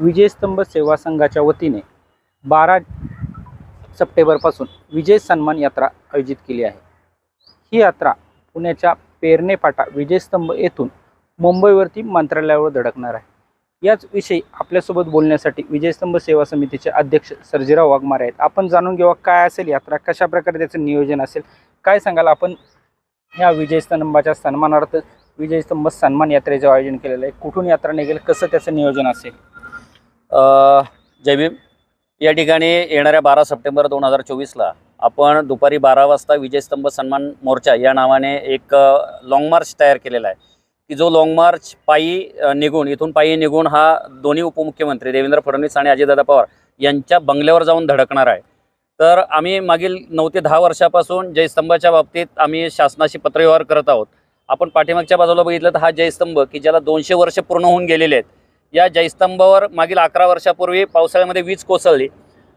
विजयस्तंभ सेवा संघाच्या वतीने बारा सप्टेंबरपासून विजय सन्मान यात्रा आयोजित केली आहे. ही यात्रा पुण्याच्या पेरणेपाटा विजयस्तंभ येथून मुंबईवरती मंत्रालयावर धडकणार आहे. याच विषयी आपल्यासोबत बोलण्यासाठी विजयस्तंभ सेवा समितीचे अध्यक्ष सर्जीराव वाघमारे आहेत. आपण जाणून घेऊ काय असेल यात्रा कशा प्रकारे त्याचं नियोजन असेल काय सांगाल? आपण ह्या विजयस्तंभाच्या सन्मानार्थ विजयस्तंभ सन्मान यात्रेचं आयोजन केलेलं आहे. कुठून यात्रा निघेल कसं त्याचं नियोजन असेल? जय भीम. या ठिकाणी येणाऱ्या बारा सप्टेंबर दोन हजार चोवीसला आपण दुपारी बारा वाजता विजयस्तंभ सन्मान मोर्चा या नावाने एक लाँग मार्च तयार केलेला आहे. की जो लाँग मार्च पायी निघून इथून पायी निघून हा दोन्ही उपमुख्यमंत्री देवेंद्र फडणवीस आणि अजितदादा पवार यांच्या बंगल्यावर जाऊन धडकणार आहे. तर आम्ही मागील नऊ ते दहा वर्षापासून जयस्तंभाच्या बाबतीत आम्ही शासनाशी पत्रव्यवहार करत आहोत. आपण पाठीमागच्या बाजूला बघितलं तर हा जयस्तंभ की ज्याला दोनशे वर्ष पूर्ण होऊन गेलेले आहेत. या जयस्तंभावर मागील अकरा वर्षापूर्वी पावसाळ्यामध्ये वीज कोसळली.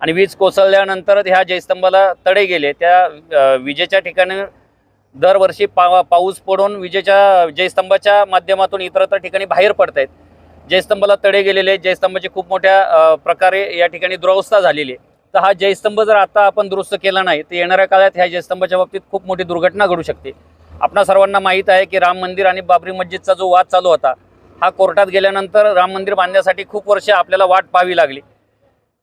आणि वीज कोसळल्यानंतर ह्या जयस्तंभाला तडे गेले. त्या विजेच्या ठिकाणी दरवर्षी पा पाऊस पडून विजेच्या जयस्तंभाच्या माध्यमातून इतरत्र ठिकाणी बाहेर पडत आहेत जयस्तंभाला तडे गेलेले. आहेत जयस्तंभाची खूप मोठ्या प्रकारे या ठिकाणी दुरावस्था झालेली आहे. तर हा जयस्तंभ जर आता आपण दुरुस्त केला नाही तर येणाऱ्या काळात ह्या जयस्तंभाच्या बाबतीत खूप मोठी दुर्घटना घडू शकते. आपणा सर्वांना माहीत आहे की राम मंदिर आणि बाबरी मस्जिदचा जो वाद चालू होता हा कोर्टात गेल्यानंतर राम मंदिर बांधण्यासाठी खूप वर्ष आपल्याला वाट पाहावी लागली.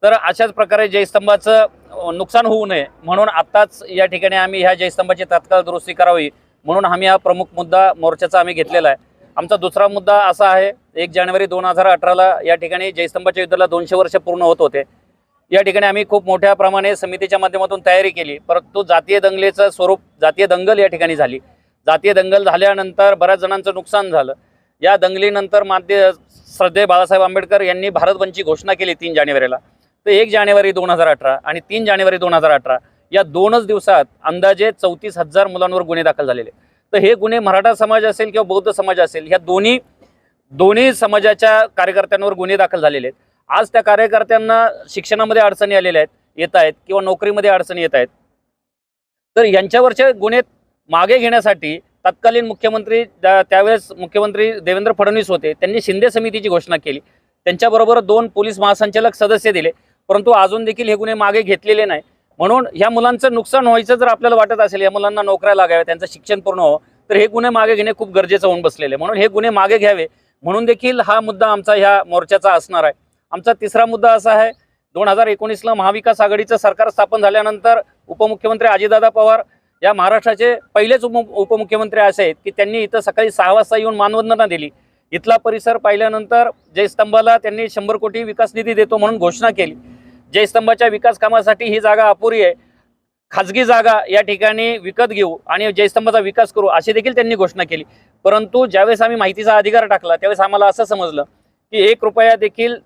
तर अशाच प्रकारे जयस्तंभाचं नुकसान होऊ नये म्हणून आत्ताच या ठिकाणी आम्ही ह्या जयस्तंभाची तात्काळ दुरुस्ती करावी म्हणून आम्ही हा प्रमुख मुद्दा मोर्चाचा आम्ही घेतलेला आहे. आमचा दुसरा मुद्दा असा आहे एक जानेवारी दोन हजार अठराला या ठिकाणी जयस्तंभाच्या युद्धाला दोनशे वर्ष पूर्ण होत होते. या ठिकाणी आम्ही खूप मोठ्या प्रमाणे समितीच्या माध्यमातून तयारी केली. परंतु जातीय दंगलीचं स्वरूप जातीय दंगल या ठिकाणी झाली. जातीय दंगल झाल्यानंतर बऱ्याच जणांचं नुकसान झालं. या दंगलीनंतर माध्य श्रद्धे बाळासाहेब आंबेडकर यांनी भारतबंदची घोषणा केली तीन जानेवारीला. तर एक जानेवारी दोन हजार अठरा आणि तीन जानेवारी दोन हजार अठरा या दोनच दिवसात अंदाजे चौतीस हजार मुलांवर गुन्हे दाखल झालेले. तर हे गुन्हे मराठा समाज असेल किंवा बौद्ध समाज असेल ह्या दोन्ही दोन्ही समाजाच्या कार्यकर्त्यांवर गुन्हे दाखल झालेले आहेत. आज त्या कार्यकर्त्यांना शिक्षणामध्ये अडचणी आलेल्या आहेत येत आहेत किंवा नोकरीमध्ये अडचणी येत आहेत. तर यांच्यावरचे गुन्हे मागे घेण्यासाठी तत्कालीन मुख्यमंत्री त्यावेळेस मुख्यमंत्री देवेंद्र फडणवीस होते. त्यांनी शिंदे समितीची घोषणा केली. त्यांच्याबरोबर दोन पोलीस महासंचालक सदस्य दिले. परंतु अजून देखील हे गुन्हे मागे घेतलेले नाही. म्हणून ह्या मुलांचं नुकसान व्हायचं जर आपल्याला वाटत असेल या मुलांना नोकऱ्या लागाव्या त्यांचं शिक्षण पूर्ण व्हावं तर हे गुन्हे मागे घेणे खूप गरजेचं होऊन बसलेले. आहे. म्हणून हे गुन्हे मागे घ्यावे. म्हणून देखील हा मुद्दा आमचा ह्या मोर्चाचा असणार आहे. आमचा तिसरा मुद्दा असा आहे दोन हजार एकोणीसला महाविकास आघाडीचं सरकार स्थापन झाल्यानंतर उपमुख्यमंत्री अजितदादा पवार या महाराष्ट्राचे पहिलेच उप उपमुख्यमंत्री असे आहेत की त्यांनी इथं सकाळी सहा वाजता येऊन मानवंदना दिली. इथला परिसर पाहिल्यानंतर जयस्तंभाला त्यांनी शंभर कोटी विकास निधी देतो म्हणून घोषणा केली. जयस्तंभाच्या विकास कामासाठी ही जागा अपुरी आहे. खाजगी जागा या ठिकाणी विकत घेऊ आणि जयस्तंभाचा विकास करू अशी देखील त्यांनी घोषणा केली. परंतु ज्यावेळेस आम्ही माहितीचा अधिकार टाकला त्यावेळेस आम्हाला असं समजलं की एक रुपया देखील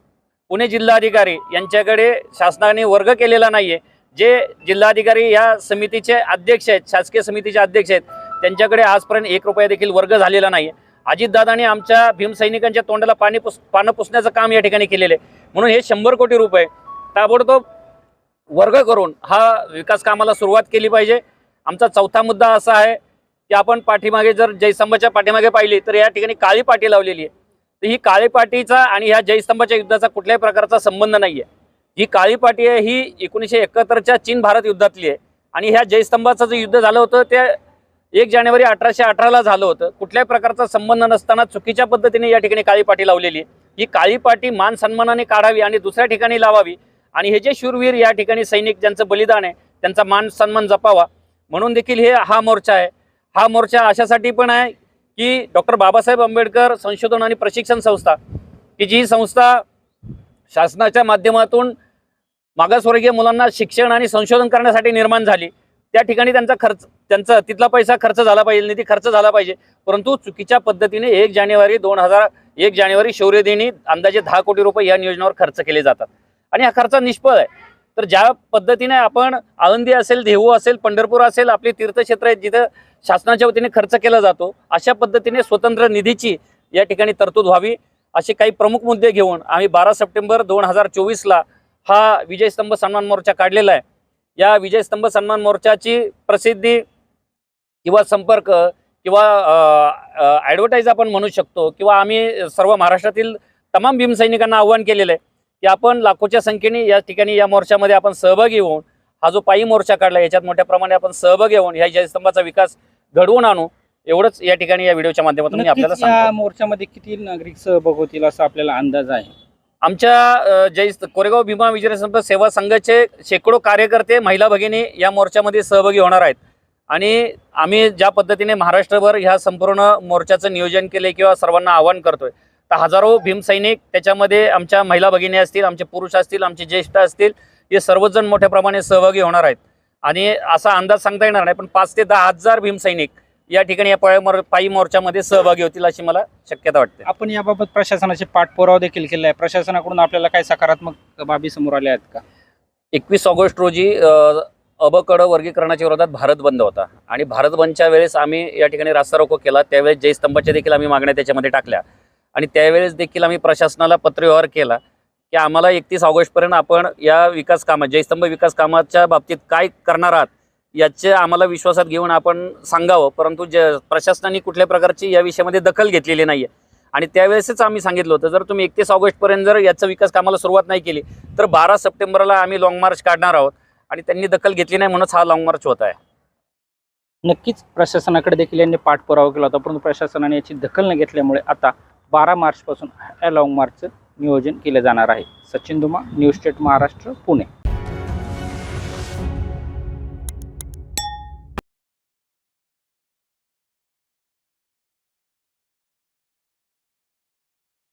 पुणे जिल्हाधिकारी यांच्याकडे शासनाने वर्ग केलेला नाहीये. जे जिल्हाधिकारी या समितीचे अध्यक्ष आहेत शासकीय समितीचे अध्यक्ष आहेत त्यांच्याकडे आजपर्यंत एक रुपया देखील वर्ग झालेला नाही अजितदादांनी आमच्या भीमसैनिकांच्या तोंडाला पाणी पुस पानं पुसण्याचं काम या ठिकाणी केलेलं आहे. म्हणून हे शंभर कोटी रुपये ताबडतोब वर्ग करून हा विकास कामाला सुरुवात केली पाहिजे. आमचा चौथा मुद्दा असा आहे की आपण पाठीमागे जर जयस्तंभाच्या पाठीमागे पाहिली तर या ठिकाणी काळी पाटी लावलेली आहे. तर ही काळी पाटीचा आणि ह्या जयस्तंभाच्या युद्धाचा कुठल्याही प्रकारचा संबंध नाही आहे ही काळी पाटी आहे ही एकोणीसशे एकाहत्तरच्या चीन भारत युद्धातली आहे. आणि ह्या जयस्तंभाचं जे युद्ध झालं होतं ते एक जानेवारी अठराशे अठराला झालं होतं. कुठल्याही प्रकारचा संबंध नसताना चुकीच्या पद्धतीने या ठिकाणी काळी पाटी लावलेली आहे. ही काळी पाटी मान सन्मानाने काढावी आणि दुसऱ्या ठिकाणी लावावी. आणि हे जे शूरवीर या ठिकाणी सैनिक ज्यांचं बलिदान आहे त्यांचा मान सन्मान जपावा. म्हणून देखील हे हा मोर्चा आहे. हा मोर्चा अशासाठी पण आहे की डॉक्टर बाबासाहेब आंबेडकर संशोधन आणि प्रशिक्षण संस्था की जी संस्था शासनाच्या माध्यमातून मागासवर्गीय मुलांना शिक्षण आणि संशोधन करण्यासाठी निर्माण झाली. त्या ठिकाणी त्यांचा खर्च त्यांचा तिथला पैसा खर्च झाला पाहिजे निधी खर्च झाला पाहिजे. परंतु चुकीच्या पद्धतीने एक जानेवारी दोन हजार एक जानेवारी शौर्यदिनी अंदाजे दहा कोटी रुपये या नियोजनावर खर्च केले जातात. आणि हा खर्च निष्फळ आहे. तर ज्या पद्धतीने आपण आळंदी असेल देहू असेल पंढरपूर असेल आपली तीर्थक्षेत्र आहेत जिथं शासनाच्या वतीने खर्च केला जातो अशा पद्धतीने स्वतंत्र निधीची या ठिकाणी तरतूद व्हावी असे काही प्रमुख मुद्दे घेऊन आम्ही बारा सप्टेंबर दोन हजार चोवीसला हा विजयस्तंभ सन्मान मोर्चा काढलेला आहे. या विजयस्तंभ सन्मान मोर्चाची प्रसिद्धी किंवा संपर्क किंवा ॲडव्हर्टाईज आपण म्हणू शकतो किंवा आम्ही सर्व महाराष्ट्रातील तमाम भीमसैनिकांना आव्हान केलेलं आहे की आपण लाखोच्या संख्येने या ठिकाणी या मोर्चामध्ये आपण सहभागी होऊन हा जो पायी मोर्चा काढला याच्यात मोठ्या प्रमाणे आपण सहभागी होऊन या जयस्तंभाचा विकास घडवून आणू एवढंच या ठिकाणी या व्हिडिओच्या माध्यमातून आपल्याला मोर्चामध्ये किती नागरिक सहभाग होतील असा आपल्याला अंदाज आहे? आमच्या जय कोरेगाव भीमा विजय संप सेवा संघाचे शेकडो कार्यकर्ते महिला भगिनी या मोर्चामध्ये सहभागी होणार आहेत. आणि आम्ही ज्या पद्धतीने महाराष्ट्रभर ह्या संपूर्ण मोर्चाचं नियोजन केले किंवा सर्वांना आवाहन करतोय तर हजारो भीमसैनिक त्याच्यामध्ये आमच्या महिला भगिनी असतील आमचे पुरुष असतील आमचे ज्येष्ठ असतील हे सर्वजण मोठ्या प्रमाणे सहभागी होणार आहेत. आणि असा अंदाज सांगता येणार नाही पण पाच ते दहा हजार भीमसैनिक या ठिकाणी या पायी मोर पायी मोर्चामध्ये सहभागी होतील अशी मला शक्यता वाटते. आपण याबाबत प्रशासनाचे पाठपुरावा देखील केला आहे प्रशासनाकडून आपल्याला काही सकारात्मक बाबी समोर आल्या आहेत का? एकवीस ऑगस्ट रोजी अबकड वर्गीकरणाच्या विरोधात भारत बंद होता. आणि भारत बंदच्या वेळेस आम्ही या ठिकाणी रास्ता रोको केला. त्यावेळेस जयस्तंभाच्या देखील आम्ही मागण्या त्याच्यामध्ये टाकल्या. आणि त्यावेळेस देखील आम्ही प्रशासनाला पत्रव्यवहार केला की आम्हाला एकतीस ऑगस्टपर्यंत आपण या विकास कामात जयस्तंभ विकास कामाच्या बाबतीत काय करणार आहात याचे आम्हाला विश्वासात घेऊन आपण सांगावं परंतु ज प्रशासनाने कुठल्या प्रकारची या विषयामध्ये दखल घेतलेली नाही आहे आणि त्यावेळेसच आम्ही सांगितलं होतं जर तुम्ही एकतीस ऑगस्टपर्यंत जर याचा विकास कामाला सुरुवात नाही केली तर बारा सप्टेंबरला आम्ही लाँग मार्च काढणार आहोत आणि त्यांनी दखल घेतली नाही म्हणूनच हा लाँग मार्च होत आहे. नक्कीच प्रशासनाकडे देखील यांनी पाठपुरावा केला होता परंतु प्रशासनाने याची दखल न घेतल्यामुळे आता बारा मार्चपासून या लाँग मार्चचं नियोजन केलं जाणार आहे. Sachin Duma news state Maharashtra Pune.